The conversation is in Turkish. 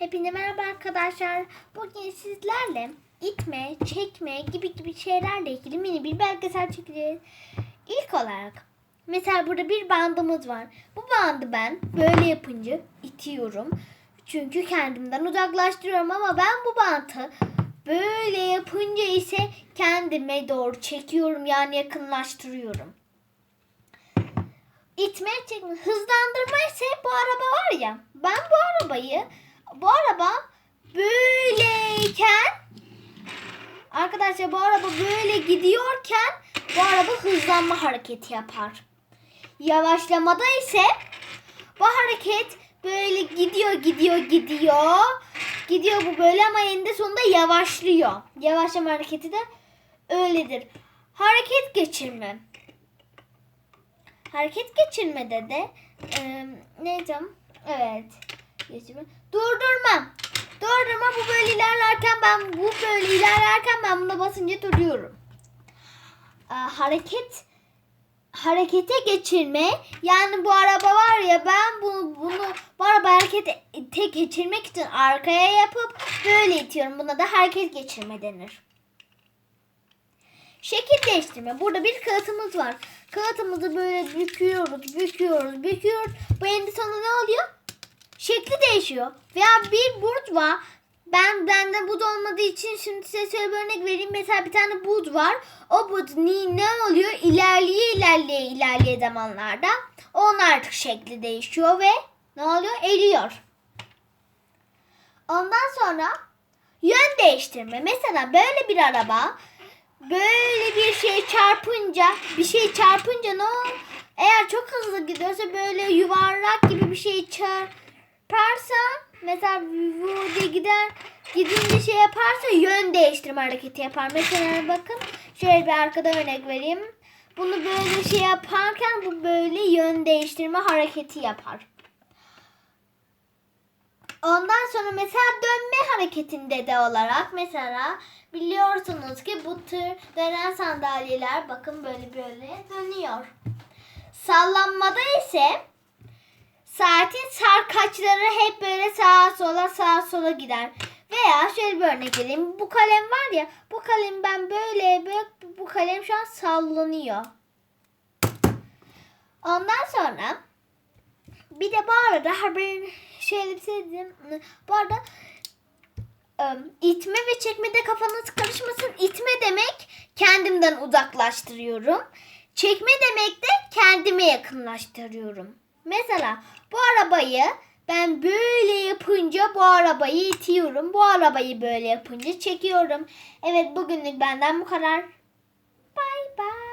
Hepinize merhaba arkadaşlar. Bugün sizlerle itme, çekme gibi gibi şeylerle ilgili mini bir belgesel çekeceğiz. İlk olarak mesela burada bir bandımız var. Bu bandı ben böyle yapınca itiyorum. Çünkü kendimden uzaklaştırıyorum ama ben bu bantı böyle yapınca ise kendime doğru çekiyorum yani yakınlaştırıyorum. İtme çekme hızlandırma ise bu araba var ya ben bu arabayı bu araba böyleyken arkadaşlar bu araba böyle gidiyorken bu araba hızlanma hareketi yapar. Yavaşlamada ise bu hareket böyle gidiyor gidiyor gidiyor. Gidiyor bu böyle ama eninde sonunda yavaşlıyor. Yavaşlama hareketi de öyledir. Hareket geçirme. Hareket geçirmede de e, ne diyeceğim? Evet. Geçirme. Durdurma. Durdurma bu böyle ilerlerken ben bu böyle ilerlerken ben buna basınca duruyorum. E, hareket harekete geçirme yani bu araba var ya ben bu, bunu bu araba harekete geçirmek için arkaya yapıp böyle itiyorum. Buna da hareket geçirme denir. Şekil değiştirme. Burada bir kağıtımız var. Kağıtımızı böyle büküyoruz, büküyoruz, büküyoruz. Bu eninde sonunda ne oluyor? Şekli değişiyor. Veya bir buz var. Ben bende buz olmadığı için şimdi size şöyle bir örnek vereyim. Mesela bir tane buz var. O buz ne, ne oluyor? İlerliye ilerliye ilerliye zamanlarda. Onun artık şekli değişiyor ve ne oluyor? Eriyor. Ondan sonra yön değiştirme. Mesela böyle bir araba böyle bir şey çarpınca bir şey çarpınca ne olur? Eğer çok hızlı gidiyorsa böyle yuvarlak gibi bir şey çarparsa mesela burada gider gidince şey yaparsa yön değiştirme hareketi yapar. Mesela bakın şöyle bir arkada örnek vereyim. Bunu böyle şey yaparken bu böyle yön değiştirme hareketi yapar. Ondan sonra mesela dönme hareketinde de olarak mesela biliyorsunuz ki bu tür dönen sandalyeler bakın böyle böyle dönüyor. Sallanmada ise saatin sarkaçları hep böyle sağa sola sağa sola gider. Veya şöyle bir örnek vereyim. Bu kalem var ya bu kalem ben böyle, böyle bu kalem şu an sallanıyor. Ondan sonra bir de bu arada haberin şöyle bir şey diyeyim. Bu arada ım, itme ve çekmede kafanız karışmasın. İtme demek kendimden uzaklaştırıyorum. Çekme demek de kendime yakınlaştırıyorum. Mesela bu arabayı ben böyle yapınca bu arabayı itiyorum. Bu arabayı böyle yapınca çekiyorum. Evet bugünlük benden bu kadar. Bay bay.